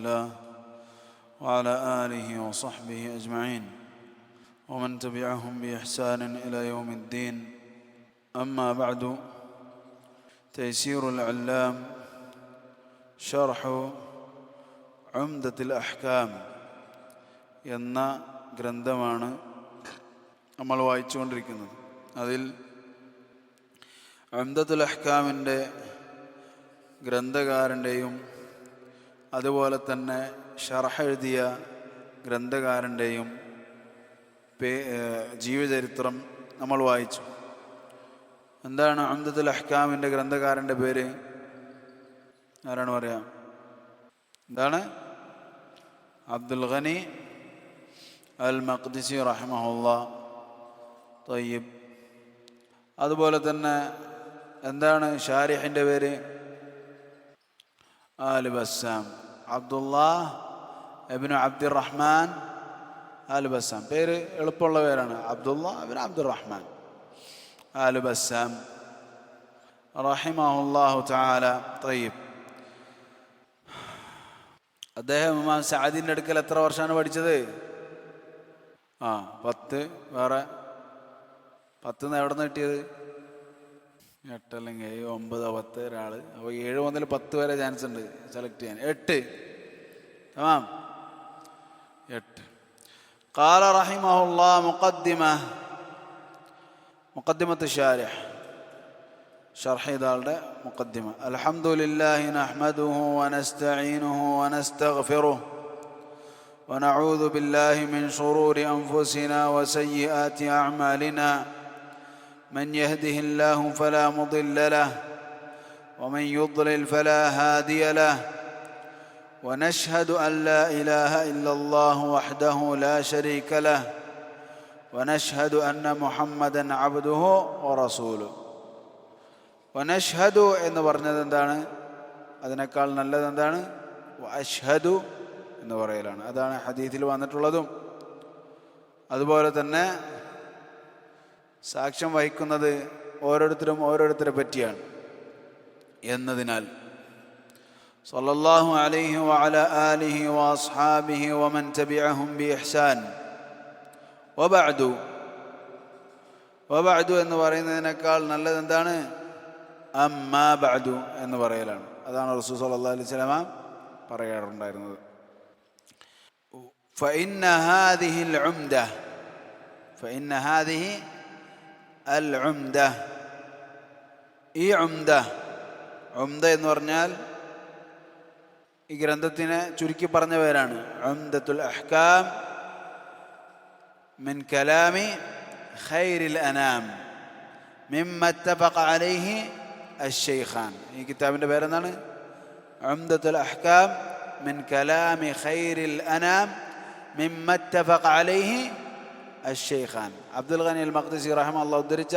الله وعلى آله وصحبه أجمعين ومن تبعهم بإحسان إلى يوم الدين أما بعد تيسير العلام شرح عمدة الأحكام എന്ന ഗ്രന്ഥമാണ് നമ്മൾ വായിച്ചുകൊണ്ടിരിക്കുന്നത് അതിൽ അംദത്തുൽ അഹ്കാമിൻ്റെ ഗ്രന്ഥകാരൻ്റെയും അതുപോലെ തന്നെ ഷർഹ എഴുതിയ ഗ്രന്ഥകാരന്റെയും പേ ജീവചരിത്രം നമ്മൾ വായിച്ചു. എന്താണ് അന്തത്തുൽ അഹ്കാമിന്റെ ഗ്രന്ഥകാരന്റെ പേര്? ആരാണ് പറയാം? എന്താണ്? അബ്ദുൽ ഖനി അൽ മഖ്ദിസി റഹ്മഹുല്ല. തയ്യബ്. അതുപോലെ തന്നെ എന്താണ് ഷാരിഹിന്റെ പേര്? Al Bassam Abdullah ibn Abdurrahman Al Bassam പേര് എളുപ്പമുള്ള പേരാണ്. Abdullah ibn Abdurrahman Al Bassam റഹിമഹുല്ലാഹു താല തയ്യബ്. അദ്ദേഹം ഇമാം സഅദിന്റെ അടുക്കൽ എത്ര വർഷമാണ് പഠിച്ചത്? ആ പത്ത്. വേറെ? പത്ത് എവിടെ നിന്ന് കിട്ടിയത്? എട്ട് അല്ലെങ്കിൽ ഏഴ് ഒമ്പത് പത്ത് ഒരാൾ അപ്പോൾ ഏഴ് മുതൽ പത്ത് വരെ ചാൻസ് ഉണ്ട് സെലക്ട് ചെയ്യാൻ എട്ട് തമാം എട്ട് قال رحمه الله مقدمة مقدمة الشارح شرح دالده مقدمة الحمد لله نحمده ونستعينه ونستغفره ونعوذ بالله من شرور أنفسنا وسيئات أعمالنا من يهده الله فلا مضل له ومن يضلل فلا هادي له ونشهد أن لا إله إلا الله وحده لا شريك له ونشهد أن محمدا عبده ورسوله. വനഷ്ഹദു എന്ന് പറഞ്ഞത് എന്താണ്? അതിനേക്കാൾ നല്ലത് എന്താണ്? അഷ്ഹദു എന്ന് പറയലാണ്. അതാണ് ഹദീഥിൽ വന്നിട്ടുള്ളതും. അതുപോലെ തന്നെ സാക്ഷ്യം വഹിക്കുന്നത് ഓരോരുത്തരും ഓരോരുത്തരെ പറ്റിയാണ്. എന്നതിനാൽ സല്ലല്ലാഹു അലൈഹി വഅല ആലിഹി വഅസ്ഹാബിഹി വമൻ തബിഅഹും ബിഇഹ്സാൻ. വബഅദു. വബഅദു എന്ന് പറയുന്നതിനേക്കാൾ നല്ലത് എന്താണ്? അമ്മാ ബഅദു എന്ന് പറയലാണ്. അതാണ് റസൂൽ സല്ലല്ലാഹു അലൈഹി വസല്ലമ പറയാറുണ്ടായിരുന്നത്. ഫഇന്ന ഹാദിഹിൽ ഉംദ. ഫഇന്ന ഹാദിഹി العمدة ഈ ഉംദ ഉംദ എന്ന് പറഞ്ഞാൽ ഈ ഗ്രന്ഥത്തിനെ ചുരുക്കി പറഞ്ഞ പേരാണ് ഉംദത്തുൽ അഹ്കാം من كلام خير الأنام مما اتفق عليه الشيخان ഈ കിതാബിൻ്റെ പേരെന്താണ് ഉംദത്തുൽ അഹ്കാം من كلام خير الأنام مما اتفق عليه الشيخان അബ്ദുൽ ഖനി അൽ മഖ്ദിസി റഹ്മ ഉദ്ധരിച്ച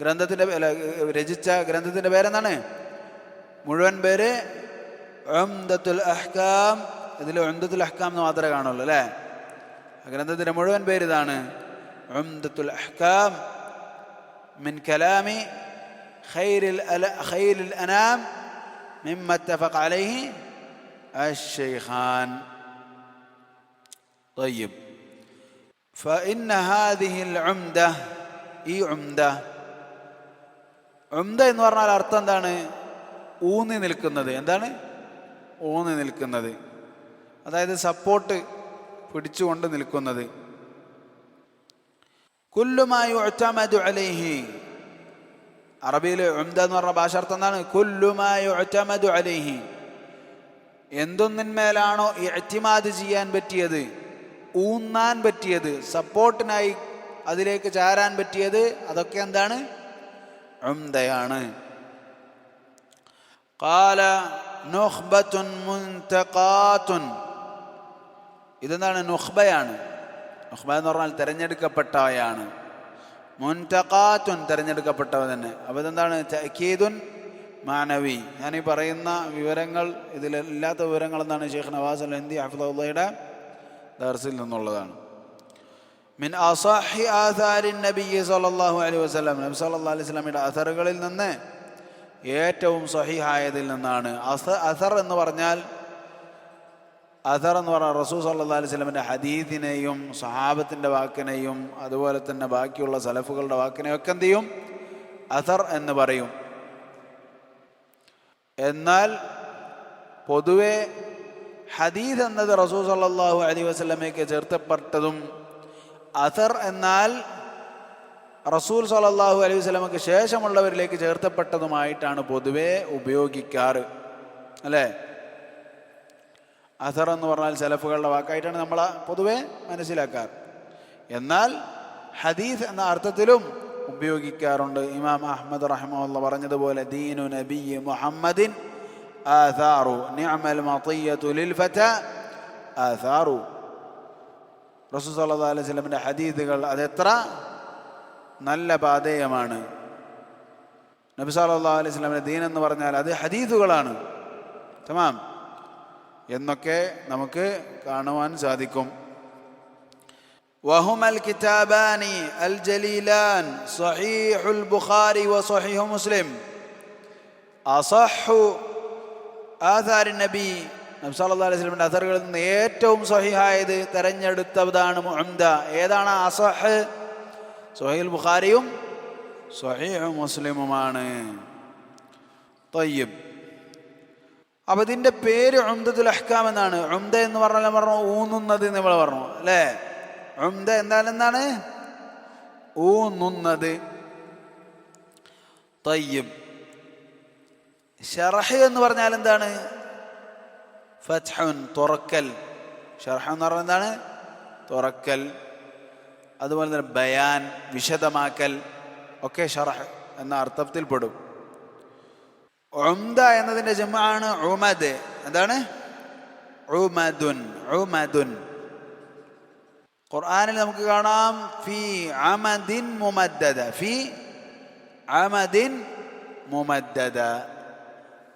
ഗ്രന്ഥത്തിൻ്റെ അല്ല, രചിച്ച ഗ്രന്ഥത്തിൻ്റെ പേരെന്താണ് മുഴുവൻ പേര് ഉംദത്തുൽ അഹ്കാം ഇതിൽ ഉംദത്തുൽ അഹ്കാം എന്ന് മാത്രമേ കാണുള്ളൂ അല്ലേ ആ ഗ്രന്ഥത്തിൻ്റെ മുഴുവൻ പേര് ഇതാണ് ഉംദത്തുൽ അഹ്കാം من كلام خير الأل- خير الأنام مما اتفق عليه الشيخان طيب فإن هذه العمدة ഈ ഉംദ ഉംദ എന്ന് പറഞ്ഞാൽ അർത്ഥം എന്താണ് ഊന്നി നിൽക്കുന്നത് എന്താണ് ഊന്നി നിൽക്കുന്നത് അതായത് സപ്പോർട്ട് പിടിച്ചുകൊണ്ട് നിൽക്കുന്നത് കുല്ലുമായി ഒറ്റമതു അലൈഹി അറബിയിൽ ഉംദ എന്ന് പറഞ്ഞ ഭാഷ അർത്ഥം എന്താണ് കുല്ലുമായി ഒറ്റമതു അലൈഹി എന്തൊന്നിന്മേലാണോ എത്തിമാത് ചെയ്യാൻ പറ്റിയത് ഊന്നാൻ പറ്റിയത് സപ്പോർട്ടിനായി അതിലേക്ക് ചാരാൻ പറ്റിയത് അതൊക്കെ എന്താണ്? ഉംദയാണ്. കാല നുഹ്ബത്തുൻ മുൻതഖാത്തുൻ. ഇതെന്താണ്? നുഹ്ബയാണ് നുഹ്ബ എന്ന് പറഞ്ഞാൽ തിരഞ്ഞെടുക്കപ്പെട്ടവയാണ് മുൻതഖാത്തുൻ തിരഞ്ഞെടുക്കപ്പെട്ടവ തന്നെ. അപ്പോൾ ഇതെന്താണ്? തക്കീദുൻ മാനവി. ഞാനീ പറയുന്ന വിവരങ്ങൾ ഇതിലില്ലാത്ത വിവരങ്ങളെന്നാണ് ഷെയ്ഖ് നവാസ് അൽ ഹിന്ദി അഫ്ദുള്ളയുടെ ദർസിൽ നിന്നുള്ളതാണ്. മിൻ അസാഹി ആധാരി നബി സല്ലല്ലാഹു അലൈഹി വസല്ലം. നബി സല്ലാ അലൈഹി വസല്ലമയുടെ അസറുകളിൽ നിന്ന് ഏറ്റവും സഹിഹായതിൽ നിന്നാണ്. അസ അസർ എന്ന് പറഞ്ഞാൽ അസർ എന്ന് പറഞ്ഞാൽ റസൂ സല്ലാ അലൈഹി സ്വലമിന്റെ ഹദീദിനെയും സഹാബത്തിന്റെ വാക്കിനെയും അതുപോലെ തന്നെ ബാക്കിയുള്ള സലഫുകളുടെ വാക്കിനെയും ഒക്കെ എന്ത് ചെയ്യും? അസർ എന്ന് പറയും. എന്നാൽ പൊതുവെ ഹദീദ് എന്നത് റസൂ സല്ലാഹു അലി വസ്ലമയ്ക്ക് ചേർത്തപ്പെട്ടതും അഥർ എന്നാൽ റസൂൽ സലല്ലാഹു അലൈഹി വസ്ലമക്ക് ശേഷമുള്ളവരിലേക്ക് ചേർത്തപ്പെട്ടതുമായിട്ടാണ് പൊതുവെ ഉപയോഗിക്കാറ്. അല്ലേ? അഥർ എന്ന് പറഞ്ഞാൽ സെലഫുകളുടെ വാക്കായിട്ടാണ് നമ്മൾ പൊതുവെ മനസ്സിലാക്കാറ്. എന്നാൽ ഹദീസ് എന്ന അർത്ഥത്തിലും ഉപയോഗിക്കാറുണ്ട്. ഇമാം അഹമ്മദ് റഹ്മുള്ള പറഞ്ഞതുപോലെ ദീനു നബി മുഹമ്മദിൻ ആഥാറു നിഅമൽ മതിയ്യതു ലിൽ ഫത ആഥാറു റസൂൽ സല്ലല്ലാഹു അലൈഹി വസല്ലമയുടെ ഹദീസുകൾ അതെത്ര നല്ല പാതേയമാണ് നബി സല്ലല്ലാഹു അലൈഹി വസല്ലമയുടെ ദീൻ എന്ന് പറഞ്ഞാൽ അത് ഹദീസുകളാണ് തമാം എന്നൊക്കെ നമുക്ക് കാണുവാൻ സാധിക്കും وهما الكتابان الجليلان صحيح البخاري وصحيح مسلم أصح ആധാരി നബി നബ്സാല്ലാ അലൈഹി സ്വലമിന്റെ അസറുകളിൽ നിന്ന് ഏറ്റവും സഹിഹായത് തെരഞ്ഞെടുത്തതാണ് മുഹമ്മദ. ഏതാണ്? അസഹ് സൊഹീൽ ബുഖാരിയും സൊഹീഹ് മുസ്ലിമുമാണ്. തയ്യബ്. അപ്പം ഇതിന്റെ പേര് ഉംദത്തുൽ അഹ്കാം എന്നാണ്. ഉംദ എന്ന് പറഞ്ഞാൽ പറഞ്ഞു ഊന്നുന്നത് എന്ന് നമ്മൾ പറഞ്ഞു അല്ലേ? ഉംദ എന്നാൽ എന്താണ്? ഊന്നുന്നത്. തയ്യബ്. ഷറഹ് എന്ന് പറഞ്ഞാൽ എന്താണ്? ഫത്ഹുൻ തുറക്കൽ. ഷർഹ എന്ന് പറഞ്ഞാൽ എന്താണ്? തുറക്കൽ. അതുപോലെ തന്നെ ബയാൻ വിശദമാക്കൽ. ഒക്കെ ഷറഹ് എന്ന അർത്ഥത്തിൽ പെടും. ഉംദ എന്നതിന്റെ ജമാണ് ഉമദ്. എന്താണ്? ഉമദുൻ ഉമദുൻ. ഖുർആനിൽ നമുക്ക് കാണാം ഫി അമദിൻ മുമദ്ദദ ഫി അമദിൻ മുമദ്ദദ.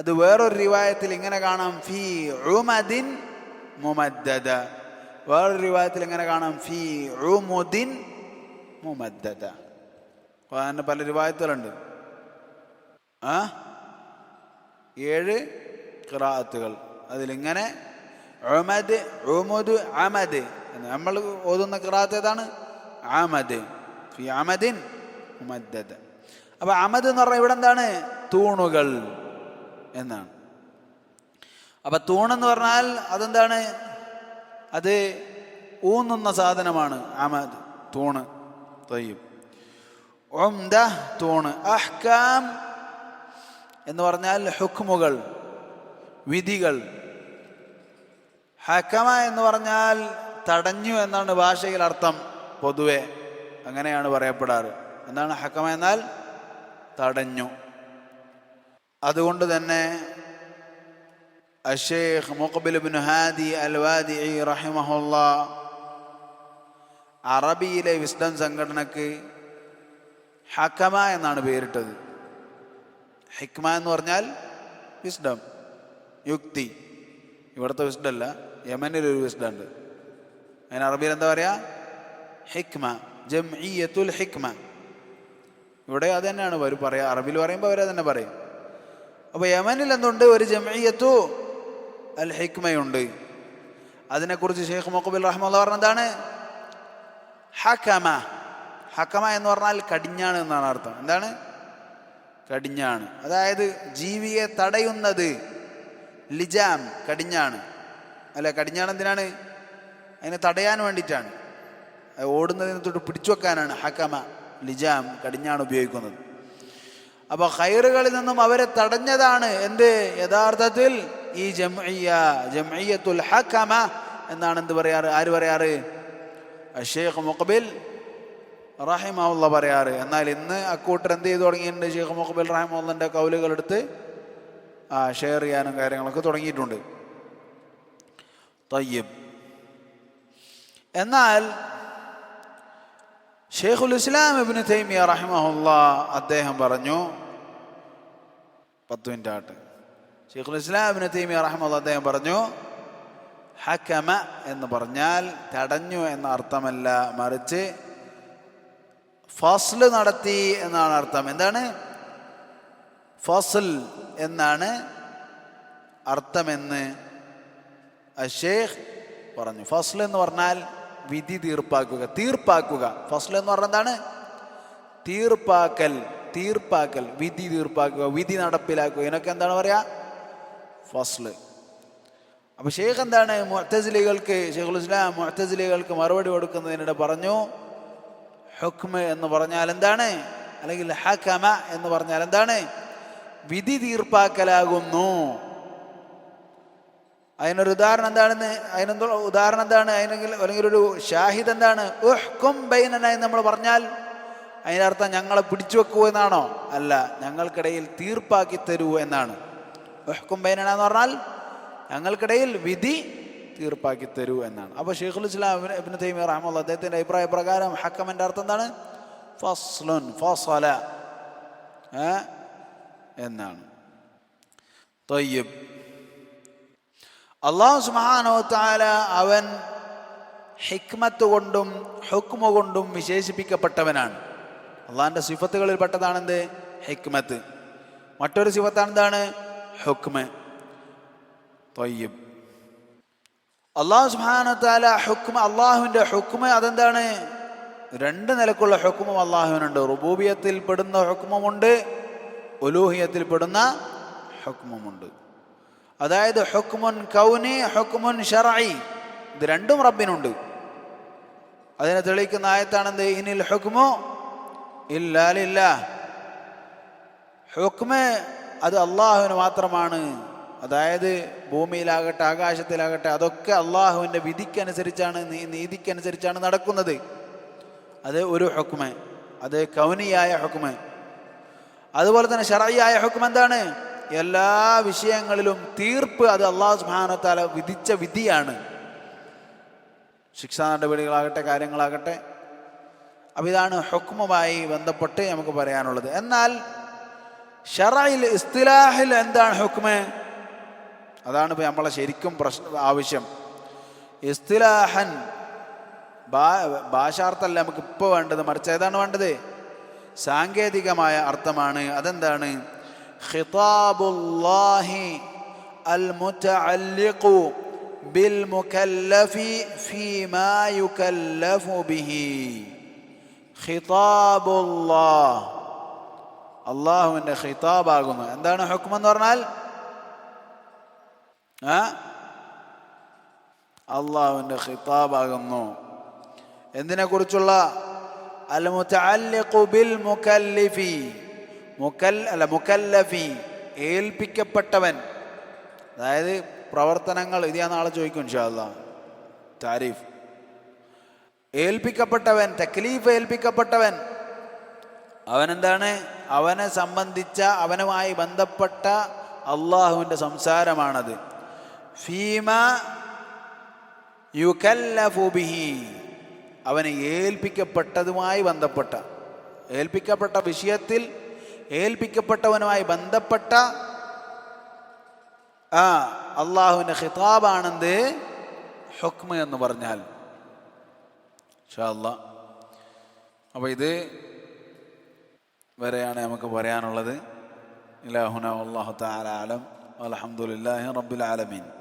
അത് വേറൊരു റിവായത്തിൽ ഇങ്ങനെ കാണാം ഫി ഉമദിൻ മുമദ്ദദ. വേറൊരു റിവായത്തിൽ ഇങ്ങനെ കാണാം ഫി ഉമുദിൻ മുമദ്ദദ. അങ്ങനെ പല റിവായത്തുകളുണ്ട്. ആ? ഏഴ് ഖിറാഅത്തുകൾ. അതിലിങ്ങനെ ഉമദ് ഉമുദ് അമദ്. നമ്മൾ ഓതുന്ന ഖിറാഅത്ത് ഏതാണ്? അമദ്. ഫി അമദിൻ മുമദ്ദദ. അപ്പോൾ അമദ് എന്ന് പറഞ്ഞാൽ ഇവിടെ എന്താണ്? തൂണുകൾ. എന്നാണ്. അപ്പൊ തൂണെന്ന് പറഞ്ഞാൽ അതെന്താണ്? അത് ഊന്നുന്ന സാധനമാണ്. അമദ് തൂണ് തയ്യും. തൂണ്. അഹ്കാം എന്ന് പറഞ്ഞാൽ ഹുക്മുകൾ വിധികൾ. ഹക്കമ എന്ന് പറഞ്ഞാൽ തടഞ്ഞു എന്നാണ് ഭാഷയിൽ അർത്ഥം പൊതുവെ. അങ്ങനെയാണ് പറയപ്പെടാറ്. എന്താണ് ഹക്കമ എന്നാൽ? തടഞ്ഞു. അതുകൊണ്ട് തന്നെ അഷേഖ് മുഖബിൽ ബിൻ ഹാദി അൽ വാദി റഹിമഹുല്ല അറബിയിലെ വിസ്ഡം സംഘടനക്ക് ഹക്കമ എന്നാണ് പേരിട്ടത്. ഹിക്മ എന്ന് പറഞ്ഞാൽ വിസ്ഡം യുക്തി. ഇവിടുത്തെ വിസ്ഡം അല്ല യമനിൽ ഒരു വിസ്ഡം ഉണ്ട് അതിന് അറബിയിൽ എന്താ പറയുക ഹിക്മ ജംഇയത്തുൽ ഹിക്മ. ഇവിടെ അത് തന്നെയാണ് അവർ പറയുക അറബിയിൽ പറയുമ്പോൾ അവരത് തന്നെ പറയും. അപ്പോൾ യമനിൽ എന്തുണ്ട്? ഒരു ജമയത്തു അൽ ഹിക്മയുണ്ട് അതിനെക്കുറിച്ച് ഷെയ്ഖ് മുഖബിൽ റഹ്മുള്ള എന്താണ് ഹക്കമ ഹക്കമ എന്ന് പറഞ്ഞാൽ കടിഞ്ഞാണ് എന്നാണ് അർത്ഥം. എന്താണ്? കടിഞ്ഞാണ്. അതായത് ജീവിയെ തടയുന്നത്. ലിജാം കടിഞ്ഞാണ്. അല്ല കടിഞ്ഞാണ് എന്തിനാണ്? അതിനെ തടയാൻ വേണ്ടിയിട്ടാണ്. ഓടുന്നതിന് തൊട്ട് പിടിച്ചു വെക്കാനാണ് ഹക്കമ ലിജാം കടിഞ്ഞാണ് ഉപയോഗിക്കുന്നത്. അപ്പൊ ഹൈറുകളിൽ നിന്നും അവരെ തടഞ്ഞതാണ്. എന്ത്? യഥാർത്ഥത്തിൽ ഈ ജംഇയ്യ ജംഇയ്യത്തുൽ ഹക്കമ എന്നാണ് എന്ത് പറയാറ്? ആര് പറയാറ്? ഷെയ്ഖ് മുഖബിൽ റഹിമുള്ള പറയാറ്. എന്നാൽ ഇന്ന് അക്കൂട്ടർ എന്ത് ചെയ്തു തുടങ്ങിയിട്ടുണ്ട്? ഷെയ്ഖ് മുഖബിൽ റഹിമുള്ളന്റെ കൗലുകൾ എടുത്ത് ആ ഷെയർ ചെയ്യാനും കാര്യങ്ങളൊക്കെ തുടങ്ങിയിട്ടുണ്ട്. തയ്യബ്. എന്നാൽ ഷെയ്ഖുൽ ഇസ്ലാം ഇബിന് തൈമിയ റഹിമഹുല്ല അദ്ദേഹം പറഞ്ഞു പത്ത് മിനിറ്റ് ആട്ട് ഷെയ്ഖുൽ ഇസ്ലാം ഇബിന് തൈമിയ റഹിമുള്ള അദ്ദേഹം പറഞ്ഞു ഹക്കമ എന്ന് പറഞ്ഞാൽ തടഞ്ഞു എന്ന അർത്ഥമല്ല മറിച്ച് ഫസൽ നടത്തി എന്നാണ് അർത്ഥം. എന്താണ്? ഫസൽ എന്നാണ് അർത്ഥമെന്ന് അഷേഖ് പറഞ്ഞു. ഫസൽ എന്ന് പറഞ്ഞാൽ വിധി തീർപ്പാക്കുക. തീർപ്പാക്കുക. ഫസ്ൽ എന്ന് പറഞ്ഞാൽ എന്താണ്? തീർപ്പാക്കൽ തീർപ്പാക്കൽ വിധി തീർപ്പാക്കുക വിധി നടപ്പിലാക്കുക. ഇതിനൊക്കെ എന്താണ് പറയാ? ഫസ്ല് അപ്പോൾ ഷെയ്ഖ് എന്താണ്? മുഅത്തസിലികൾക്ക് ഷെയ്ഖുൽ ഇസ്ലാം മുഅത്തസിലികൾക്ക് മറുപടി കൊടുക്കുന്നതിനിടെ പറഞ്ഞു ഹുക്മ എന്ന് പറഞ്ഞാൽ എന്താണ്? അല്ലെങ്കിൽ ഹക്കമ എന്ന് പറഞ്ഞാൽ എന്താണ്? വിധി തീർപ്പാക്കലാകുന്നു. അതിനൊരു ഉദാഹരണം എന്താണെന്ന് അതിനെന്തോ ഉദാഹരണം എന്താണ്? അതിനെങ്കിൽ അല്ലെങ്കിൽ ഒരു ഷാഹിദ് എന്താണ്? ഉഹ്കും ബൈനന എന്ന് നമ്മൾ പറഞ്ഞാൽ അതിന്റെ അർത്ഥം ഞങ്ങളെ പിടിച്ചു വെക്കൂ എന്നാണോ? അല്ല ഞങ്ങൾക്കിടയിൽ തീർപ്പാക്കി തരൂ എന്നാണ്. ഉഹ്കും ബൈനന എന്ന് പറഞ്ഞാൽ ഞങ്ങൾക്കിടയിൽ വിധി തീർപ്പാക്കി തരൂ എന്നാണ്. അപ്പോൾ ഷെയ്ഖുൽ ഇസ്ലാം ഇബ്നു- തൈമി റഹ്മുള്ള അദ്ദേഹത്തിന്റെ അഭിപ്രായ പ്രകാരം ഹക്കമന്റെ അർത്ഥം എന്താണ്? ഫസ്ലുൻ ഫസല? എന്നാണ്. തൊയ്യബ്. അള്ളാഹു സുബാനോത്താല അവൻ ഹിക്മത്ത് കൊണ്ടും ഹുക്മ കൊണ്ടും വിശേഷിപ്പിക്കപ്പെട്ടവനാണ്. അള്ളാഹിന്റെ സിഫത്തുകളിൽ പെട്ടതാണെന്ത്? ഹിക്മത്ത്. മറ്റൊരു സിഫത്താണ് എന്താണ് ഹുക്മ തൊയ്യം അള്ളാഹു സുബാനത്താല ഹുക്മ അള്ളാഹുവിന്റെ ഹുക്മ അതെന്താണ്? രണ്ട് നിലക്കുള്ള ഹുക്മും അള്ളാഹുവിനുണ്ട് റുബൂബിയത്തിൽ പെടുന്ന ഹുക്മമുണ്ട് ഉലൂഹിയത്തിൽ പെടുന്ന ഹുക്മുമുണ്ട്. അതായത് ഹുക്മുൻ കൗനി ഹുക്മുൻ ഷറായി ഇത് രണ്ടും റബ്ബിനുണ്ട്. അതിനെ തെളിയിക്കുന്ന ആയത്താണെന്ത്? ഇനിൽ ഹുക്മു ഇല്ലാലില്ല ഹുക്മ അത് അള്ളാഹുവിന് മാത്രമാണ്. അതായത് ഭൂമിയിലാകട്ടെ ആകാശത്തിലാകട്ടെ അതൊക്കെ അള്ളാഹുവിന്റെ വിധിക്കനുസരിച്ചാണ് നീ- നീതിക്കനുസരിച്ചാണ് നടക്കുന്നത്. അത് ഒരു ഹുക്മ്. അത് കൗനിയായ ഹുക്മ. അതുപോലെ തന്നെ ഷറായിയായ ഹുക്മ എന്താണ്? എല്ലാ വിഷയങ്ങളിലും തീർപ്പ് അത് അള്ളാഹു സുബാനത്താല വിധിച്ച വിധിയാണ്. ശിക്ഷാ നടപടികളാകട്ടെ കാര്യങ്ങളാകട്ടെ. അപ്പം ഇതാണ് ഹുക്മുമായി ബന്ധപ്പെട്ട് നമുക്ക് പറയാനുള്ളത്. എന്നാൽ ഷറയിൽ ഇസ്തിലാഹിൽ എന്താണ് ഹുക്മ്? അതാണ് ഇപ്പം നമ്മളെ ശരിക്കും പ്രശ്ന ആവശ്യം. ഇസ്തിലാഹൻ ഭാഷാർത്ഥമല്ല നമുക്ക് ഇപ്പോൾ വേണ്ടത്. മറിച്ച് ഏതാണ് വേണ്ടത്? സാങ്കേതികമായ അർത്ഥമാണ്. അതെന്താണ്? ഖിതാബുല്ലാഹി അൽ മുതഅല്ലിഖു ബിൽ മുകല്ലഫി ഫീമാ യുകല്ലഫു ബിഹി ഖിതാബുല്ലാഹ് അള്ളാഹുവിൻ്റെ ഖിതാബാകുന്നു എന്താണ് ഹുക്ം എന്ന് പറഞ്ഞാൽ ആ അള്ളാഹുവിൻ്റെ ഖിതാബാകുന്നു എന്തിനെ കുറിച്ചുള്ള അൽ മുതഅല്ലിഖു ബിൽ മുകല്ലിഫി മുക്കൽ അല്ല മുക്കല്ലഫി ഏൽപ്പിക്കപ്പെട്ടവൻ. അതായത് പ്രവർത്തനങ്ങൾ ഇത് ഞാൻ നാളെ ചോദിക്കും ഇൻഷാല്ല താരിഫ്. ഏൽപ്പിക്കപ്പെട്ടവൻ തക്ലീഫ് ഏൽപ്പിക്കപ്പെട്ടവൻ. അവനെന്താണ്? അവനെ സംബന്ധിച്ച അവനുമായി ബന്ധപ്പെട്ട അള്ളാഹുവിന്റെ സംസാരമാണത്. ഫീമ യുക്കല്ലഫുബിഹി അവന് ഏൽപ്പിക്കപ്പെട്ടതുമായി ബന്ധപ്പെട്ട. ഏൽപ്പിക്കപ്പെട്ട വിഷയത്തിൽ ഏൽപ്പിക്കപ്പെട്ടവനുമായി ബന്ധപ്പെട്ട ആ അള്ളാഹുവിന്റെ ഹിതാബാണെന്ത് ഹുക്മ എന്ന് പറഞ്ഞാൽ. അല്ല അപ്പോൾ ഇത് വരെയാണ് നമുക്ക് പറയാനുള്ളത്. ഇലാഹുന അള്ളാഹു താലം അലഹമുല്ലാഹി റബ്ബുൽ ആലമീൻ.